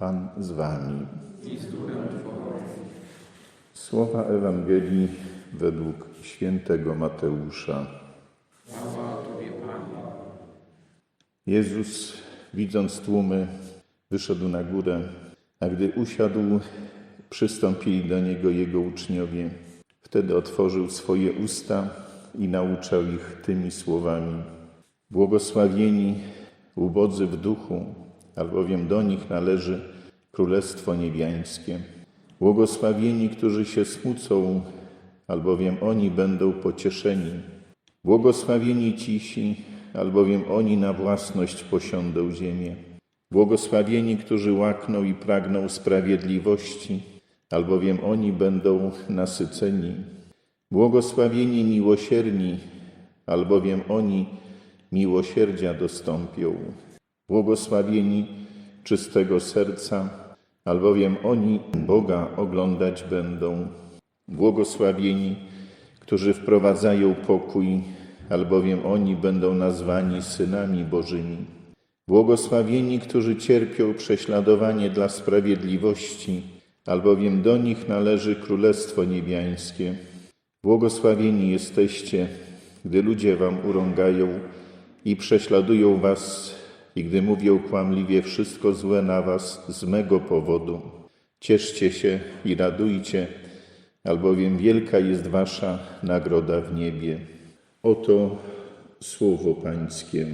Pan z wami. Słowa Ewangelii według świętego Mateusza. Jezus, widząc tłumy, wyszedł na górę, a gdy usiadł, przystąpili do Niego Jego uczniowie. Wtedy otworzył swoje usta i nauczał ich tymi słowami. Błogosławieni ubodzy w duchu, albowiem do nich należy Królestwo Niebiańskie. Błogosławieni, którzy się smucą, albowiem oni będą pocieszeni. Błogosławieni cisi, albowiem oni na własność posiądą ziemię. Błogosławieni, którzy łakną i pragną sprawiedliwości, albowiem oni będą nasyceni. Błogosławieni miłosierni, albowiem oni miłosierdzia dostąpią. Błogosławieni czystego serca, albowiem oni Boga oglądać będą. Błogosławieni, którzy wprowadzają pokój, albowiem oni będą nazwani synami Bożymi. Błogosławieni, którzy cierpią prześladowanie dla sprawiedliwości, albowiem do nich należy Królestwo Niebiańskie. Błogosławieni jesteście, gdy ludzie wam urągają i prześladują was, i gdy mówią kłamliwie wszystko złe na was z mego powodu. Cieszcie się i radujcie, albowiem wielka jest wasza nagroda w niebie. Oto słowo Pańskie.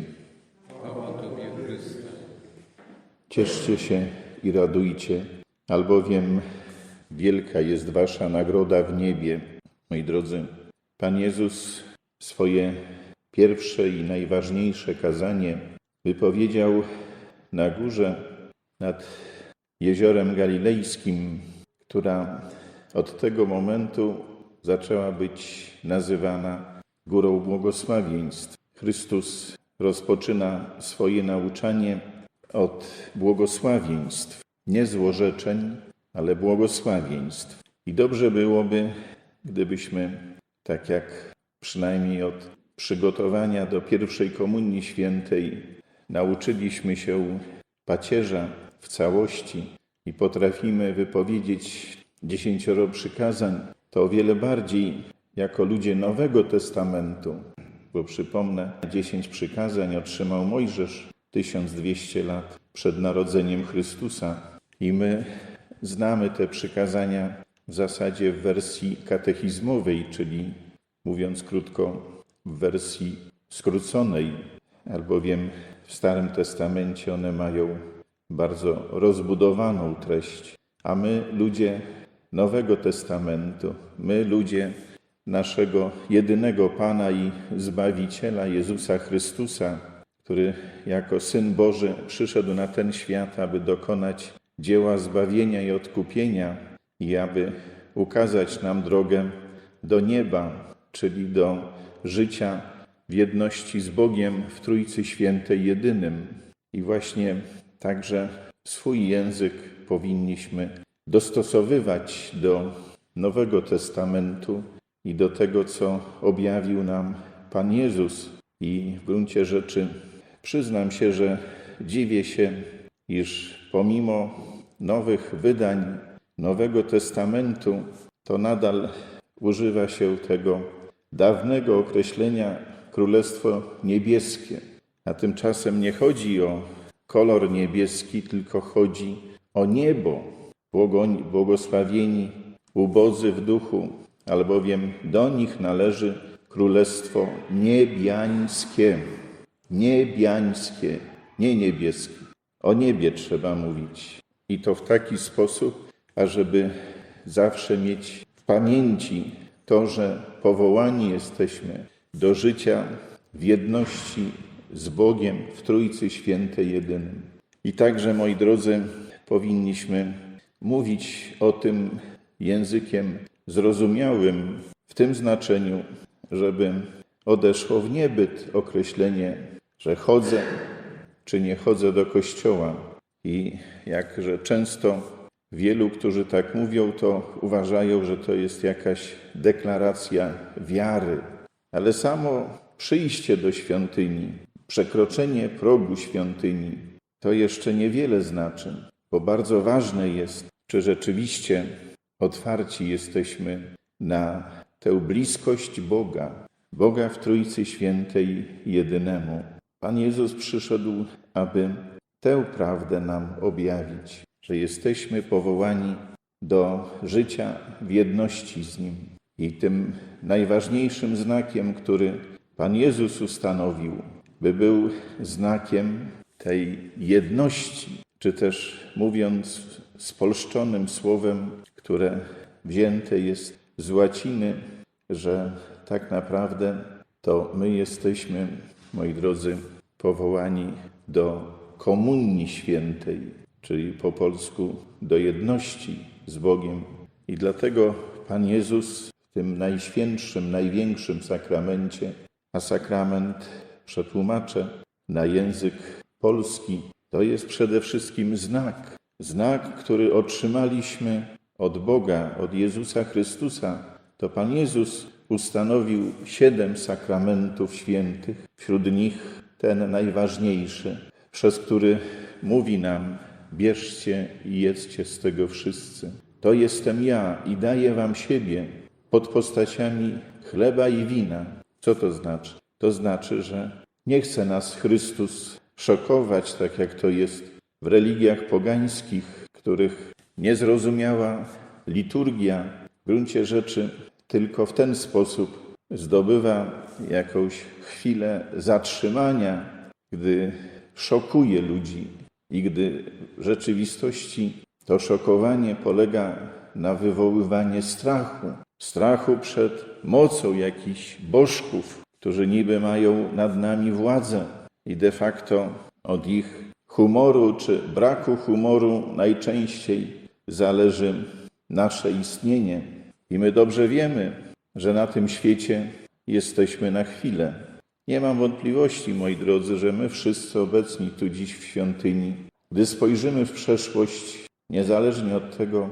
Cieszcie się i radujcie, albowiem wielka jest wasza nagroda w niebie. Moi drodzy, Pan Jezus swoje pierwsze i najważniejsze kazanie wypowiedział na górze nad jeziorem galilejskim, która od tego momentu zaczęła być nazywana Górą Błogosławieństw. Chrystus rozpoczyna swoje nauczanie od błogosławieństw, nie złorzeczeń, ale błogosławieństw. I dobrze byłoby, gdybyśmy, tak jak przynajmniej od przygotowania do pierwszej Komunii Świętej, nauczyliśmy się pacierza w całości i potrafimy wypowiedzieć dziesięcioro przykazań, to o wiele bardziej jako ludzie Nowego Testamentu, bo przypomnę, dziesięć przykazań otrzymał Mojżesz 1200 lat przed narodzeniem Chrystusa. I my znamy te przykazania w zasadzie w wersji katechizmowej, czyli mówiąc krótko, w wersji skróconej, albowiem w Starym Testamencie one mają bardzo rozbudowaną treść, a my, ludzie Nowego Testamentu, my, ludzie naszego jedynego Pana i Zbawiciela Jezusa Chrystusa, który jako Syn Boży przyszedł na ten świat, aby dokonać dzieła zbawienia i odkupienia i aby ukazać nam drogę do nieba, czyli do życia w jedności z Bogiem w Trójcy Świętej jedynym. I właśnie także swój język powinniśmy dostosowywać do Nowego Testamentu i do tego, co objawił nam Pan Jezus. I w gruncie rzeczy przyznam się, że dziwię się, iż pomimo nowych wydań Nowego Testamentu, to nadal używa się tego dawnego określenia Królestwo Niebieskie. A tymczasem nie chodzi o kolor niebieski, tylko chodzi o niebo. Błogo- Błogosławieni ubodzy w duchu, albowiem do nich należy Królestwo Niebiańskie. Niebiańskie, nie niebieskie. O niebie trzeba mówić. I to w taki sposób, ażeby zawsze mieć w pamięci to, że powołani jesteśmy do życia w jedności z Bogiem w Trójcy Świętej Jedynym. I także, moi drodzy, powinniśmy mówić o tym językiem zrozumiałym w tym znaczeniu, żeby odeszło w niebyt określenie, że chodzę czy nie chodzę do kościoła. I jakże często wielu, którzy tak mówią, to uważają, że to jest jakaś deklaracja wiary. Ale samo przyjście do świątyni, przekroczenie progu świątyni, to jeszcze niewiele znaczy. bo bardzo ważne jest, czy rzeczywiście otwarci jesteśmy na tę bliskość Boga, Boga w Trójcy Świętej jedynemu. Pan Jezus przyszedł, aby tę prawdę nam objawić, że jesteśmy powołani do życia w jedności z Nim. I tym najważniejszym znakiem, który Pan Jezus ustanowił, by był znakiem tej jedności, czy też mówiąc spolszczonym słowem, które wzięte jest z łaciny, że tak naprawdę to my jesteśmy, moi drodzy, powołani do komunii świętej, czyli po polsku do jedności z Bogiem. I dlatego Pan Jezus tym najświętszym, największym sakramencie, a sakrament przetłumaczę na język polski, to jest przede wszystkim znak. Znak, który otrzymaliśmy od Boga, od Jezusa Chrystusa. To Pan Jezus ustanowił siedem sakramentów świętych, wśród nich ten najważniejszy, przez który mówi nam: bierzcie i jedzcie z tego wszyscy. To jestem ja i daję wam siebie pod postaciami chleba i wina. Co to znaczy? To znaczy, że nie chce nas Chrystus szokować, tak jak to jest w religiach pogańskich, których niezrozumiała liturgia w gruncie rzeczy tylko w ten sposób zdobywa jakąś chwilę zatrzymania, gdy szokuje ludzi i gdy w rzeczywistości to szokowanie polega na wywoływaniu strachu. Strachu przed mocą jakichś bożków, którzy niby mają nad nami władzę i de facto od ich humoru czy braku humoru najczęściej zależy nasze istnienie. I my dobrze wiemy, że na tym świecie jesteśmy na chwilę. Nie mam wątpliwości, moi drodzy, że my wszyscy obecni tu dziś w świątyni, gdy spojrzymy w przeszłość, niezależnie od tego,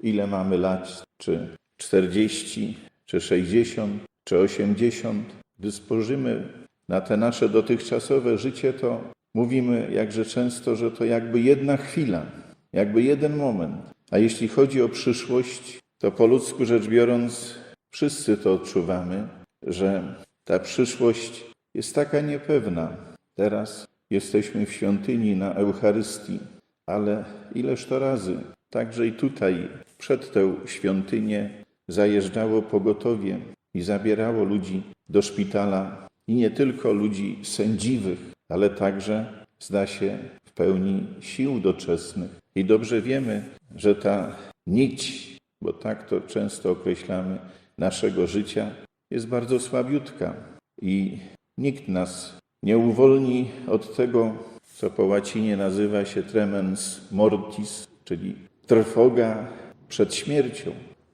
ile mamy lat, czy 40, czy 60, czy 80, gdy spojrzymy na te nasze dotychczasowe życie, to mówimy jakże często, że to jakby jedna chwila, jakby jeden moment. A jeśli chodzi o przyszłość, to po ludzku rzecz biorąc, wszyscy to odczuwamy, że ta przyszłość jest taka niepewna. Teraz jesteśmy w świątyni na Eucharystii, ale ileż to razy, także i tutaj, przed tę świątynię, zajeżdżało pogotowie i zabierało ludzi do szpitala. I nie tylko ludzi sędziwych, ale także, zda się, w pełni sił doczesnych. I dobrze wiemy, że ta nić, bo tak to często określamy, naszego życia, jest bardzo słabiutka. I nikt nas nie uwolni od tego, co po łacinie nazywa się tremens mortis, czyli trwoga przed śmiercią.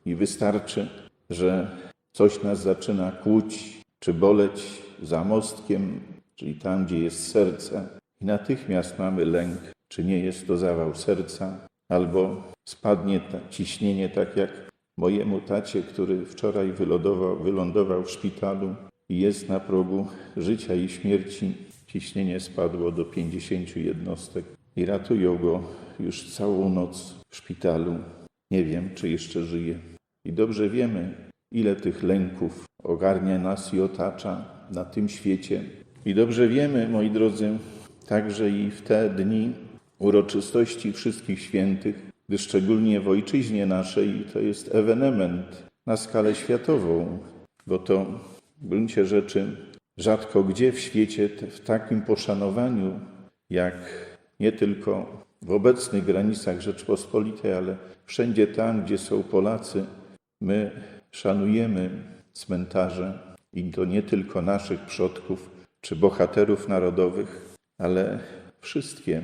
I wystarczy, że coś nas zaczyna kłuć czy boleć za mostkiem, czyli tam, gdzie jest serce, i natychmiast mamy lęk, czy nie jest to zawał serca, albo spadnie ta, ciśnienie, tak jak mojemu tacie, który wczoraj wylądował, wylądował w szpitalu i jest na progu życia i śmierci. Ciśnienie spadło do 50 jednostek i ratują go już całą noc w szpitalu. Nie wiem, czy jeszcze żyje. I dobrze wiemy, ile tych lęków ogarnia nas i otacza na tym świecie. I dobrze wiemy, moi drodzy, także i w te dni uroczystości wszystkich świętych, gdy szczególnie w ojczyźnie naszej to jest ewenement na skalę światową, bo to w gruncie rzeczy rzadko gdzie w świecie w takim poszanowaniu, jak nie tylko w obecnych granicach Rzeczpospolitej, ale wszędzie tam, gdzie są Polacy, my szanujemy cmentarze i to nie tylko naszych przodków czy bohaterów narodowych, ale wszystkie.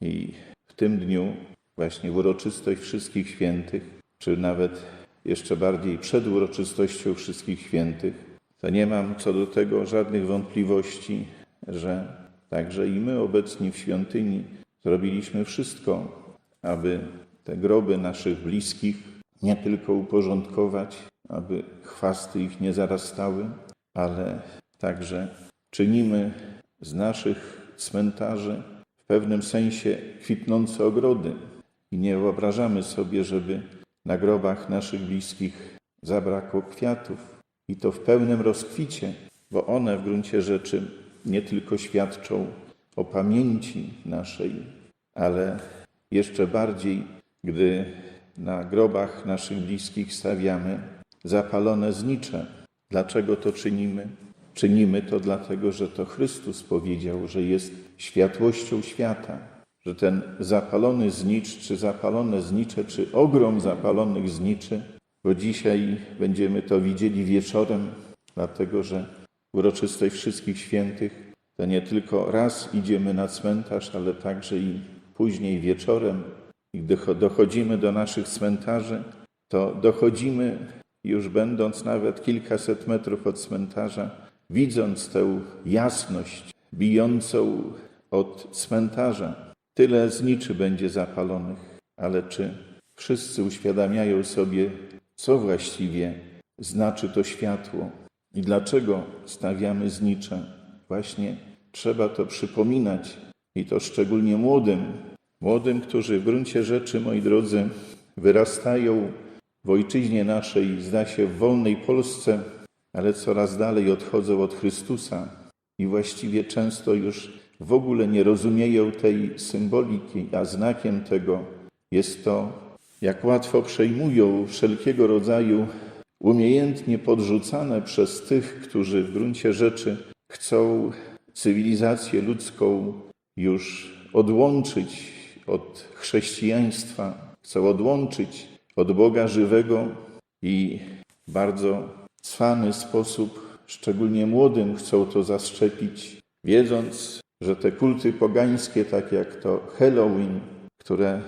I w tym dniu, właśnie w uroczystość Wszystkich Świętych, czy nawet jeszcze bardziej przed uroczystością Wszystkich Świętych, to nie mam co do tego żadnych wątpliwości, że także i my obecni w świątyni zrobiliśmy wszystko, aby te groby naszych bliskich nie tylko uporządkować, aby chwasty ich nie zarastały, ale także czynimy z naszych cmentarzy w pewnym sensie kwitnące ogrody. i nie wyobrażamy sobie, żeby na grobach naszych bliskich zabrakło kwiatów. I to w pełnym rozkwicie, bo one w gruncie rzeczy nie tylko świadczą o pamięci naszej, ale jeszcze bardziej, gdy na grobach naszych bliskich stawiamy zapalone znicze. Dlaczego to czynimy? Czynimy to dlatego, że to Chrystus powiedział, że jest światłością świata, że ten zapalony znicz, czy zapalone znicze, czy ogrom zapalonych zniczy, bo dzisiaj będziemy to widzieli wieczorem, dlatego że uroczystość Wszystkich Świętych to nie tylko raz idziemy na cmentarz, ale także i później wieczorem, i gdy cho- dochodzimy do naszych cmentarzy, to dochodzimy już będąc nawet kilkaset metrów od cmentarza, widząc tę jasność bijącą od cmentarza. Tyle zniczy będzie zapalonych, ale czy wszyscy uświadamiają sobie, co właściwie znaczy to światło i dlaczego stawiamy znicze? Właśnie trzeba to przypominać i to szczególnie młodym, młodym, którzy w gruncie rzeczy, moi drodzy, wyrastają w ojczyźnie naszej, zda się w wolnej Polsce, ale coraz dalej odchodzą od Chrystusa i właściwie często już w ogóle nie rozumieją tej symboliki, a znakiem tego jest to, jak łatwo przejmują wszelkiego rodzaju umiejętnie podrzucane przez tych, którzy w gruncie rzeczy chcą cywilizację ludzką już odłączyć od chrześcijaństwa, chcą odłączyć od Boga żywego i bardzo cwany sposób, szczególnie młodym, chcą to zaszczepić, wiedząc, że te kulty pogańskie, tak jak to Halloween, które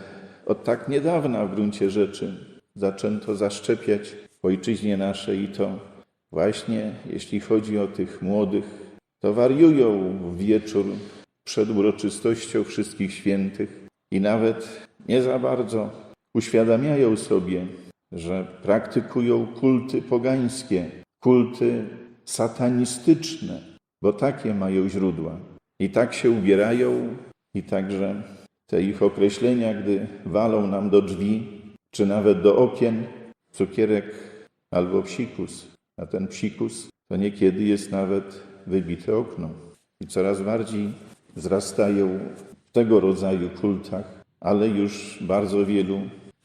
od tak niedawna w gruncie rzeczy zaczęto zaszczepiać w ojczyźnie naszej i to właśnie jeśli chodzi o tych młodych, to wariują wieczór przed uroczystością Wszystkich Świętych i nawet nie za bardzo uświadamiają sobie, że praktykują kulty pogańskie, kulty satanistyczne, bo takie mają źródła. I tak się ubierają, i także te ich określenia, gdy walą nam do drzwi, czy nawet do okien, cukierek albo psikus. A ten psikus to niekiedy jest nawet wybite okno. I coraz bardziej wzrastają w tego rodzaju kultach, ale już bardzo wielu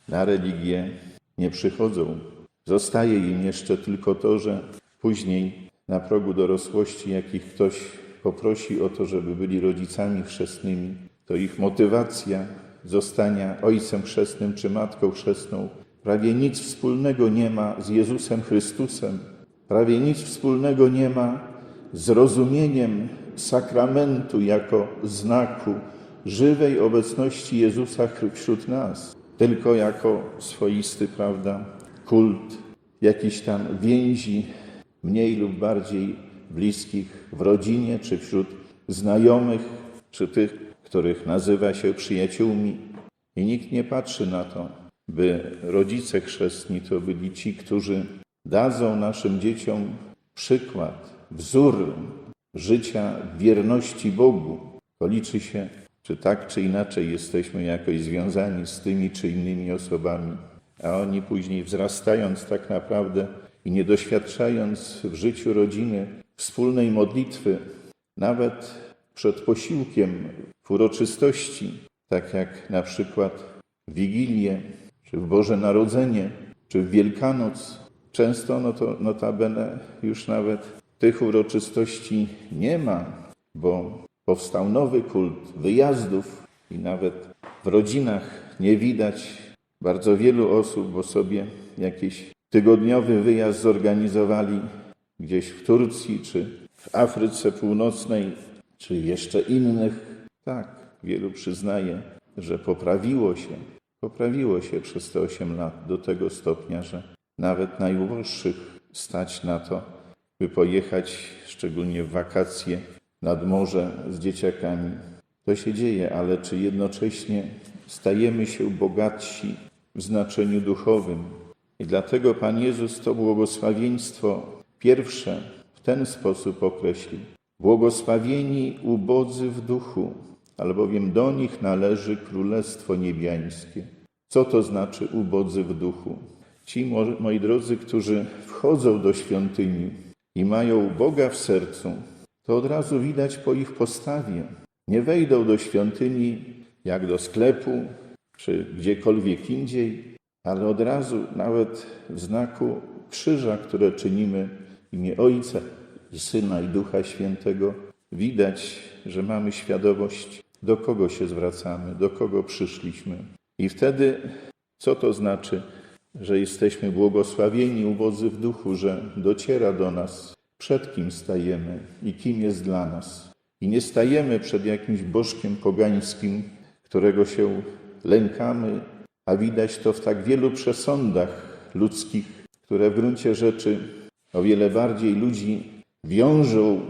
na religię nie przychodzą. Zostaje im jeszcze tylko to, że później na progu dorosłości, jak ich ktoś poprosi o to, żeby byli rodzicami chrzestnymi, to ich motywacja zostania ojcem chrzestnym czy matką chrzestną prawie nic wspólnego nie ma z Jezusem Chrystusem, prawie nic wspólnego nie ma z rozumieniem sakramentu jako znaku żywej obecności Jezusa wśród nas, tylko jako swoisty, prawda, kult, jakiś tam więzi mniej lub bardziej bliskich w rodzinie, czy wśród znajomych, czy tych, których nazywa się przyjaciółmi. I nikt nie patrzy na to, by rodzice chrzestni to byli ci, którzy dadzą naszym dzieciom przykład, wzór życia wierności Bogu. To liczy się, czy tak, czy inaczej jesteśmy jakoś związani z tymi czy innymi osobami, a oni później wzrastając tak naprawdę i nie doświadczając w życiu rodziny wspólnej modlitwy, nawet przed posiłkiem w uroczystości, tak jak na przykład w Wigilię, czy w Boże Narodzenie, czy w Wielkanoc, często no to notabene już nawet tych uroczystości nie ma, bo powstał nowy kult wyjazdów i nawet w rodzinach nie widać bardzo wielu osób, bo sobie jakiś tygodniowy wyjazd zorganizowali gdzieś w Turcji, czy w Afryce Północnej, czy jeszcze innych. Tak, wielu przyznaje, że poprawiło się, poprawiło się przez te 8 lat do tego stopnia, że nawet najuboższych stać na to, by pojechać, szczególnie w wakacje, nad morze z dzieciakami. To się dzieje, ale czy jednocześnie stajemy się bogatsi w znaczeniu duchowym? I dlatego Pan Jezus to błogosławieństwo pierwsze w ten sposób określił. Błogosławieni ubodzy w duchu, albowiem do nich należy Królestwo Niebiańskie. Co to znaczy ubodzy w duchu? Ci, mo- moi drodzy, którzy wchodzą do świątyni i mają Boga w sercu, to od razu widać po ich postawie. Nie wejdą do świątyni jak do sklepu czy gdziekolwiek indziej, ale od razu, nawet w znaku krzyża, które czynimy w imię Ojca i Syna i Ducha Świętego, widać, że mamy świadomość, do kogo się zwracamy, do kogo przyszliśmy. I wtedy, co to znaczy, że jesteśmy błogosławieni, ubodzy w duchu, że dociera do nas, przed kim stajemy i kim jest dla nas. I nie stajemy przed jakimś bożkiem pogańskim, którego się lękamy, a widać to w tak wielu przesądach ludzkich, które w gruncie rzeczy o wiele bardziej ludzi wiążą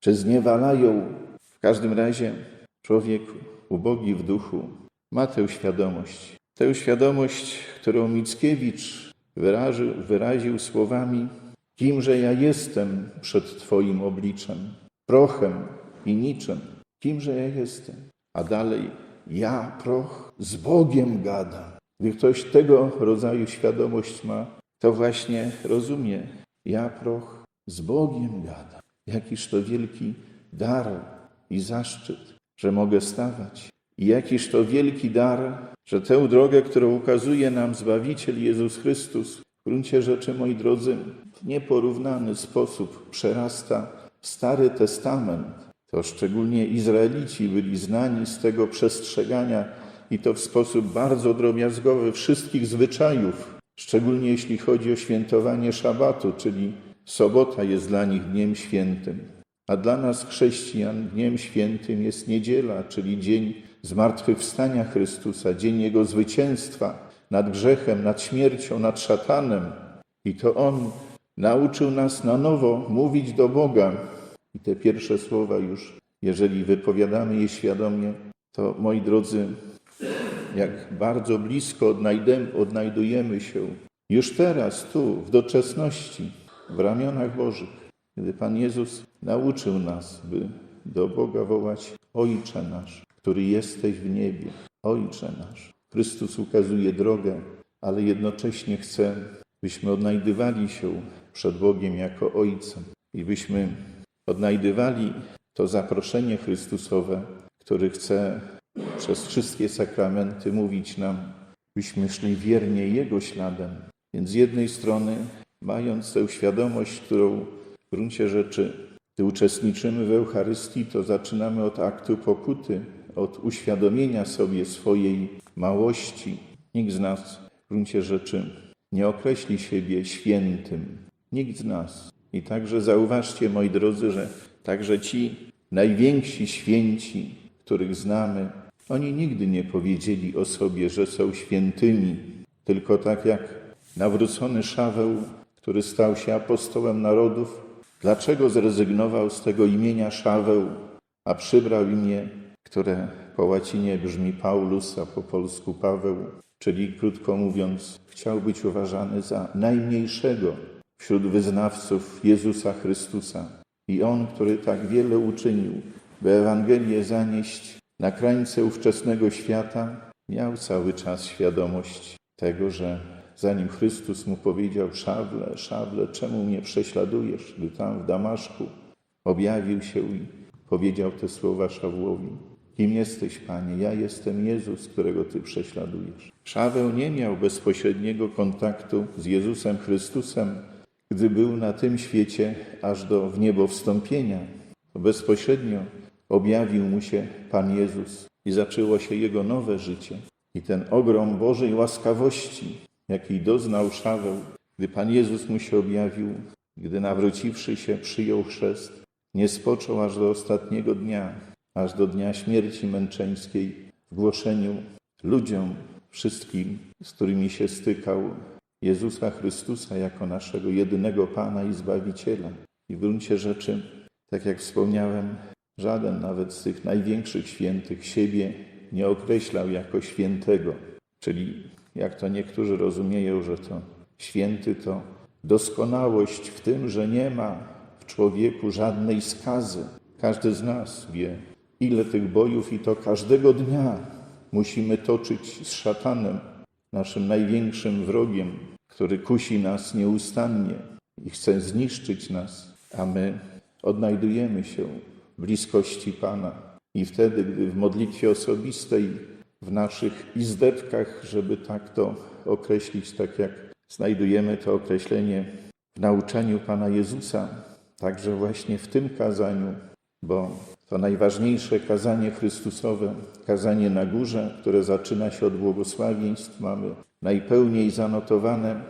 czy zniewalają. W każdym razie człowiek ubogi w duchu ma tę świadomość. Tę świadomość, którą Mickiewicz wyraził, wyraził słowami: Kimże ja jestem przed Twoim obliczem? Prochem i niczym. Kimże ja jestem? A dalej, ja proch z Bogiem gada. Gdy ktoś tego rodzaju świadomość ma, to właśnie rozumie, ja proch z Bogiem gada. Jakiż to wielki dar i zaszczyt, że mogę stawać. I jakiż to wielki dar, że tę drogę, którą ukazuje nam Zbawiciel Jezus Chrystus, w gruncie rzeczy, moi drodzy, nieporównany sposób przerasta Stary Testament. To szczególnie Izraelici byli znani z tego przestrzegania i to w sposób bardzo drobiazgowy wszystkich zwyczajów, szczególnie jeśli chodzi o świętowanie szabatu, czyli sobota jest dla nich dniem świętym. A dla nas, chrześcijan, dniem świętym jest niedziela, czyli dzień zmartwychwstania Chrystusa, dzień Jego zwycięstwa nad grzechem, nad śmiercią, nad szatanem. I to On nauczył nas na nowo mówić do Boga. I te pierwsze słowa już, jeżeli wypowiadamy je świadomie, to moi drodzy, jak bardzo blisko odnajdem- odnajdujemy się już teraz, tu, w doczesności, w ramionach Bożych, kiedy Pan Jezus nauczył nas, by do Boga wołać Ojcze nasz, który jesteś w niebie, Ojcze nasz. Chrystus ukazuje drogę, ale jednocześnie chce, byśmy odnajdywali się przed Bogiem jako Ojcem i byśmy odnajdywali to zaproszenie Chrystusowe, który chce przez wszystkie sakramenty mówić nam, byśmy szli wiernie Jego śladem. Więc z jednej strony, mając tę świadomość, którą w gruncie rzeczy, gdy uczestniczymy w Eucharystii, to zaczynamy od aktu pokuty, od uświadomienia sobie swojej małości. Nikt z nas w gruncie rzeczy nie określi siebie świętym. Nikt z nas. I także zauważcie, moi drodzy, że także ci najwięksi święci, których znamy, oni nigdy nie powiedzieli o sobie, że są świętymi, tylko tak jak nawrócony Szaweł, który stał się apostołem narodów, dlaczego zrezygnował z tego imienia Szaweł, a przybrał imię, które po łacinie brzmi Paulus, a po polsku Paweł, czyli krótko mówiąc, chciał być uważany za najmniejszego wśród wyznawców Jezusa Chrystusa. I on, który tak wiele uczynił, by Ewangelię zanieść na krańce ówczesnego świata, miał cały czas świadomość tego, że zanim Chrystus mu powiedział: Szawle, szawle, czemu mnie prześladujesz? Gdy tam w Damaszku objawił się i powiedział te słowa Szawłowi: Kim jesteś, panie? Ja jestem Jezus, którego ty prześladujesz. Szaweł nie miał bezpośredniego kontaktu z Jezusem Chrystusem, gdy był na tym świecie aż do w niebo wstąpienia. To bezpośrednio objawił mu się Pan Jezus i zaczęło się jego nowe życie. I ten ogrom Bożej łaskawości, jakiej doznał Szaweł, gdy Pan Jezus mu się objawił, gdy nawróciwszy się przyjął chrzest, nie spoczął aż do ostatniego dnia, aż do dnia śmierci męczeńskiej w głoszeniu ludziom wszystkim, z którymi się stykał, Jezusa Chrystusa jako naszego jedynego Pana i Zbawiciela. I w gruncie rzeczy, tak jak wspomniałem, żaden nawet z tych największych świętych siebie nie określał jako świętego. Czyli jak to niektórzy rozumieją, że to święty to doskonałość w tym, że nie ma w człowieku żadnej skazy. Każdy z nas wie, ile tych bojów i to każdego dnia musimy toczyć z szatanem, naszym największym wrogiem, który kusi nas nieustannie i chce zniszczyć nas, a my odnajdujemy się w bliskości Pana. I wtedy, gdy w modlitwie osobistej, w naszych izdebkach, żeby tak to określić, tak jak znajdujemy to określenie w nauczaniu Pana Jezusa, także właśnie w tym kazaniu, bo to najważniejsze kazanie Chrystusowe, kazanie na górze, które zaczyna się od błogosławieństw, mamy najpełniej zanotowane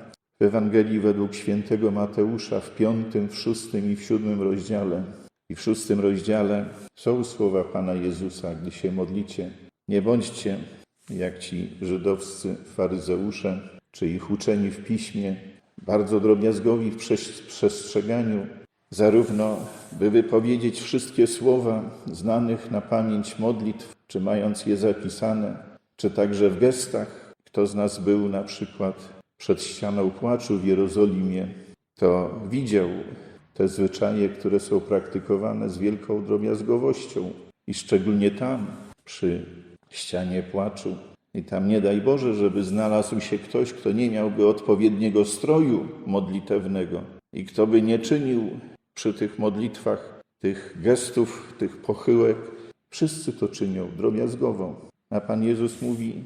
w Ewangelii według świętego Mateusza w piątym, w szóstym i w siódmym rozdziale. I w szóstym rozdziale są słowa Pana Jezusa, gdy się modlicie. Nie bądźcie jak ci żydowscy faryzeusze, czy ich uczeni w piśmie, bardzo drobiazgowi w przes- przestrzeganiu, zarówno by wypowiedzieć wszystkie słowa znanych na pamięć modlitw, czy mając je zapisane, czy także w gestach. Kto z nas był na przykład przed ścianą płaczu w Jerozolimie, to widział te zwyczaje, które są praktykowane z wielką drobiazgowością i szczególnie tam, przy ścianie płaczu. I tam nie daj Boże, żeby znalazł się ktoś, kto nie miałby odpowiedniego stroju modlitewnego i kto by nie czynił przy tych modlitwach tych gestów, tych pochyłek. Wszyscy to czynią drobiazgowo. A Pan Jezus mówi,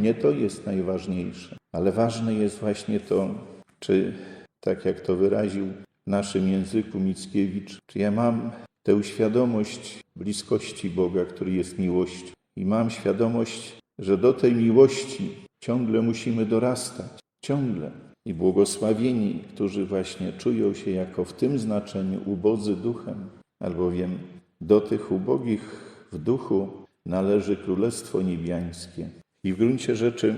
nie to jest najważniejsze, ale ważne jest właśnie to, czy tak jak to wyraził w naszym języku Mickiewicz, czy ja mam tę świadomość bliskości Boga, który jest miłością. I mam świadomość, że do tej miłości ciągle musimy dorastać. Ciągle. I błogosławieni, którzy właśnie czują się jako w tym znaczeniu ubodzy duchem, albowiem do tych ubogich w duchu należy Królestwo Niebiańskie. I w gruncie rzeczy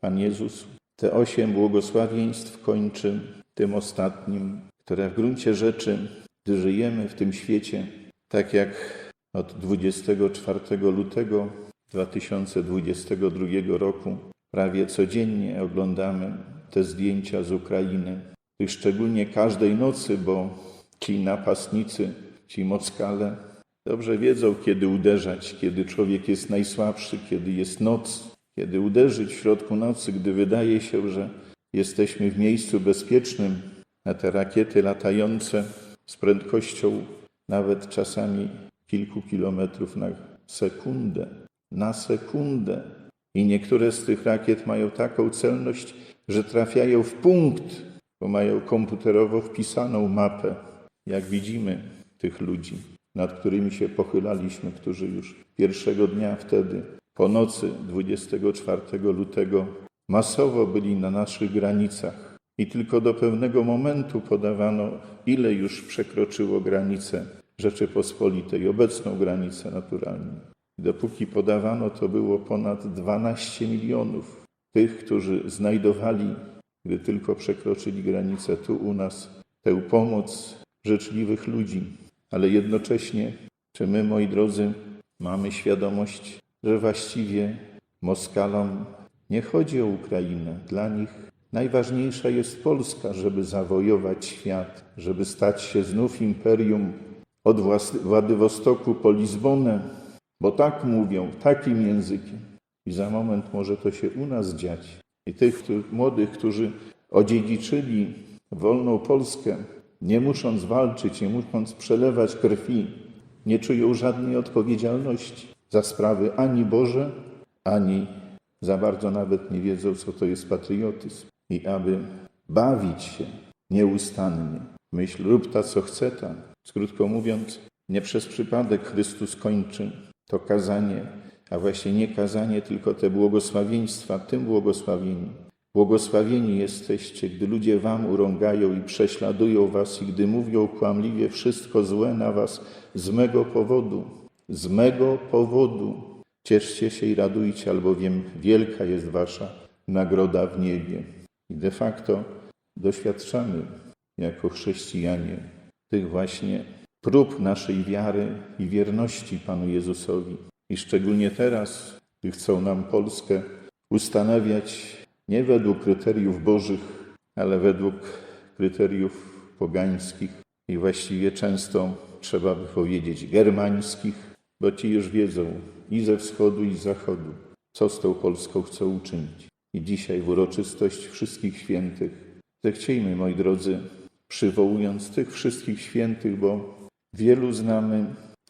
Pan Jezus te osiem błogosławieństw kończy tym ostatnim, które w gruncie rzeczy, gdy żyjemy w tym świecie, tak jak od 24 lutego 2022 roku prawie codziennie oglądamy te zdjęcia z Ukrainy. I szczególnie każdej nocy, bo ci napastnicy, ci mockale dobrze wiedzą, kiedy uderzać, kiedy człowiek jest najsłabszy, kiedy jest noc, kiedy uderzyć w środku nocy, gdy wydaje się, że jesteśmy w miejscu bezpiecznym, a te rakiety latające z prędkością nawet czasami kilku kilometrów na sekundę, na sekundę. I niektóre z tych rakiet mają taką celność, że trafiają w punkt, bo mają komputerowo wpisaną mapę. Jak widzimy tych ludzi, nad którymi się pochylaliśmy, którzy już pierwszego dnia wtedy, po nocy 24 lutego, masowo byli na naszych granicach. I tylko do pewnego momentu podawano, ile już przekroczyło granicę Rzeczypospolitej, obecną granicę naturalnie. Dopóki podawano, to było ponad 12 milionów tych, którzy znajdowali, gdy tylko przekroczyli granicę tu u nas, tę pomoc życzliwych ludzi. Ale jednocześnie, czy my, moi drodzy, mamy świadomość, że właściwie Moskalom nie chodzi o Ukrainę. Dla nich najważniejsza jest Polska, żeby zawojować świat, żeby stać się znów imperium od Władywostoku po Lizbonę, bo tak mówią, takim językiem. I za moment może to się u nas dziać. I tych młodych, którzy odziedziczyli wolną Polskę, nie musząc walczyć, nie musząc przelewać krwi, nie czują żadnej odpowiedzialności za sprawy ani Boże, ani za bardzo nawet nie wiedzą, co to jest patriotyzm. I aby bawić się nieustannie, myśl rób ta, co chce ta. Krótko mówiąc, nie przez przypadek Chrystus kończy to kazanie, a właśnie nie kazanie, tylko te błogosławieństwa, tym błogosławieni. Błogosławieni jesteście, gdy ludzie wam urągają i prześladują was i gdy mówią kłamliwie wszystko złe na was z mego powodu. Z mego powodu. Cieszcie się i radujcie, albowiem wielka jest wasza nagroda w niebie. I de facto doświadczamy jako chrześcijanie tych właśnie prób naszej wiary i wierności Panu Jezusowi. I szczególnie teraz, gdy chcą nam Polskę ustanawiać nie według kryteriów bożych, ale według kryteriów pogańskich i właściwie często trzeba by powiedzieć germańskich, bo ci już wiedzą i ze wschodu, i z zachodu, co z tą Polską chcą uczynić. i dzisiaj w uroczystość wszystkich świętych. Zechciejmy, moi drodzy, przywołując tych wszystkich świętych, bo wielu znamy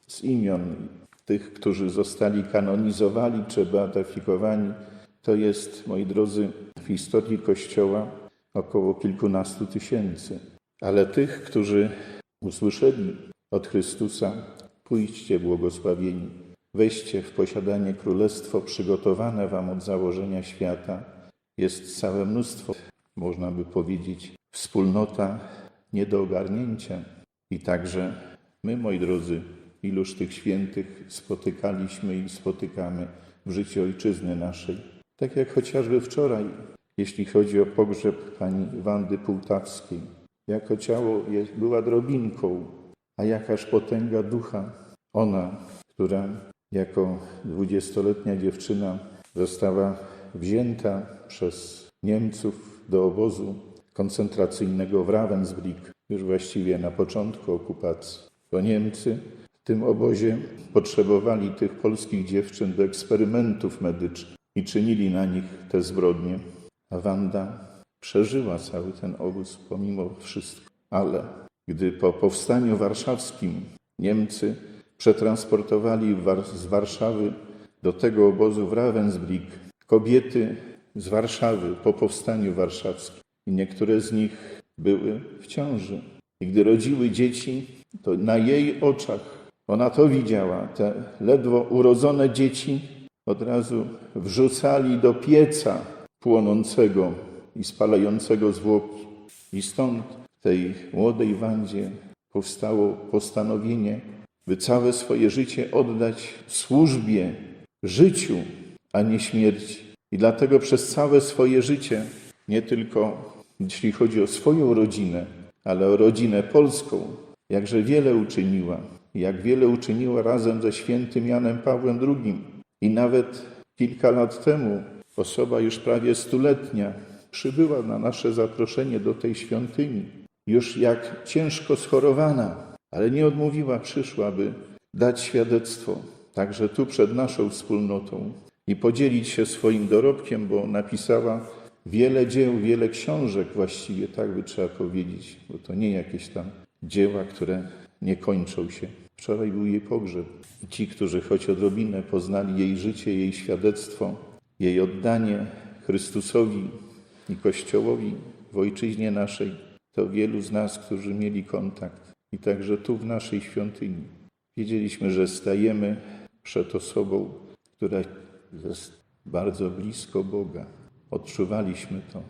z imion tych, którzy zostali kanonizowani czy beatyfikowani. To jest, moi drodzy, w historii Kościoła około kilkunastu tysięcy. Ale tych, którzy usłyszeli od Chrystusa, pójdźcie błogosławieni, weźcie w posiadanie królestwo przygotowane wam od założenia świata. Jest całe mnóstwo, można by powiedzieć, wspólnota nie do ogarnięcia. I także my, moi drodzy, iluż tych świętych spotykaliśmy i spotykamy w życiu ojczyzny naszej. Tak jak chociażby wczoraj, jeśli chodzi o pogrzeb pani Wandy Półtawskiej. Jako ciało jest, była drobinką, a jakaż potęga ducha. Ona, która jako dwudziestoletnia dziewczyna została wzięta przez Niemców do obozu koncentracyjnego w Ravensbrück, już właściwie na początku okupacji. Bo Niemcy tym obozie potrzebowali tych polskich dziewczyn do eksperymentów medycznych i czynili na nich te zbrodnie. A Wanda przeżyła cały ten obóz pomimo wszystko. Ale gdy po powstaniu warszawskim Niemcy przetransportowali z Warszawy do tego obozu w Ravensbrück kobiety z Warszawy po powstaniu warszawskim i niektóre z nich były w ciąży. I gdy rodziły dzieci, to na jej oczach ona to widziała. Te ledwo urodzone dzieci od razu wrzucali do pieca płonącego i spalającego zwłoki. I stąd w tej młodej Wandzie powstało postanowienie, by całe swoje życie oddać służbie, życiu, a nie śmierci. I dlatego przez całe swoje życie, nie tylko jeśli chodzi o swoją rodzinę, ale o rodzinę polską, jakże wiele uczyniła, jak wiele uczyniła razem ze świętym Janem Pawłem II. I nawet kilka lat temu osoba już prawie stuletnia przybyła na nasze zaproszenie do tej świątyni, już jak ciężko schorowana, ale nie odmówiła, przyszła, by dać świadectwo także tu przed naszą wspólnotą i podzielić się swoim dorobkiem, bo napisała wiele dzieł, wiele książek właściwie, tak by trzeba powiedzieć, bo to nie jakieś tam dzieła, które nie kończą się. Wczoraj był jej pogrzeb i ci, którzy choć odrobinę poznali jej życie, jej świadectwo, jej oddanie Chrystusowi i Kościołowi w ojczyźnie naszej, to wielu z nas, którzy mieli kontakt i także tu w naszej świątyni. Wiedzieliśmy, że stajemy przed osobą, która jest bardzo blisko Boga. Odczuwaliśmy to.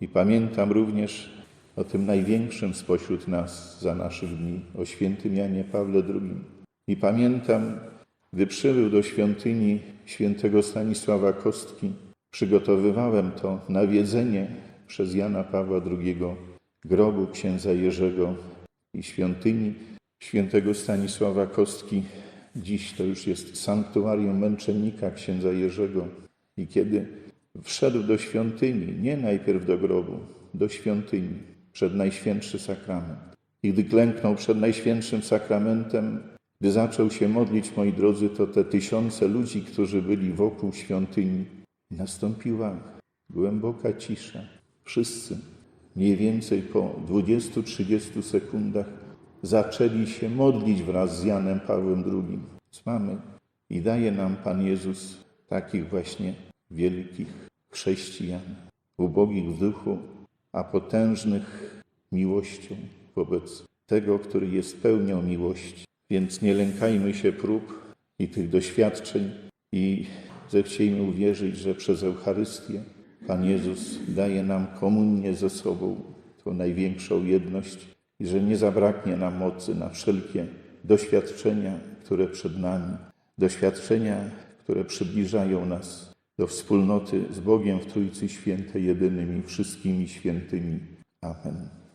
I pamiętam również o tym największym spośród nas za naszych dni, o świętym Janie Pawle II. I pamiętam, gdy przybył do świątyni świętego Stanisława Kostki, przygotowywałem to nawiedzenie przez Jana Pawła II grobu księdza Jerzego i świątyni świętego Stanisława Kostki. Dziś to już jest sanktuarium męczennika księdza Jerzego. I kiedy wszedł do świątyni, nie najpierw do grobu, do świątyni, przed Najświętszy Sakrament. I gdy klęknął przed Najświętszym Sakramentem, gdy zaczął się modlić, moi drodzy, to te tysiące ludzi, którzy byli wokół świątyni, nastąpiła głęboka cisza. Wszyscy, mniej więcej po 20-30 sekundach, zaczęli się modlić wraz z Janem Pawłem II. Więc mamy i daje nam Pan Jezus takich właśnie wielkich chrześcijan, ubogich w duchu, a potężnych miłością wobec tego, który jest pełnią miłości. Więc nie lękajmy się prób i tych doświadczeń i zechciejmy uwierzyć, że przez Eucharystię Pan Jezus daje nam komunię ze sobą, tą największą jedność i że nie zabraknie nam mocy na wszelkie doświadczenia, które przed nami, doświadczenia, które przybliżają nas do wspólnoty z Bogiem w Trójcy Świętej, jedynymi wszystkimi świętymi. Amen.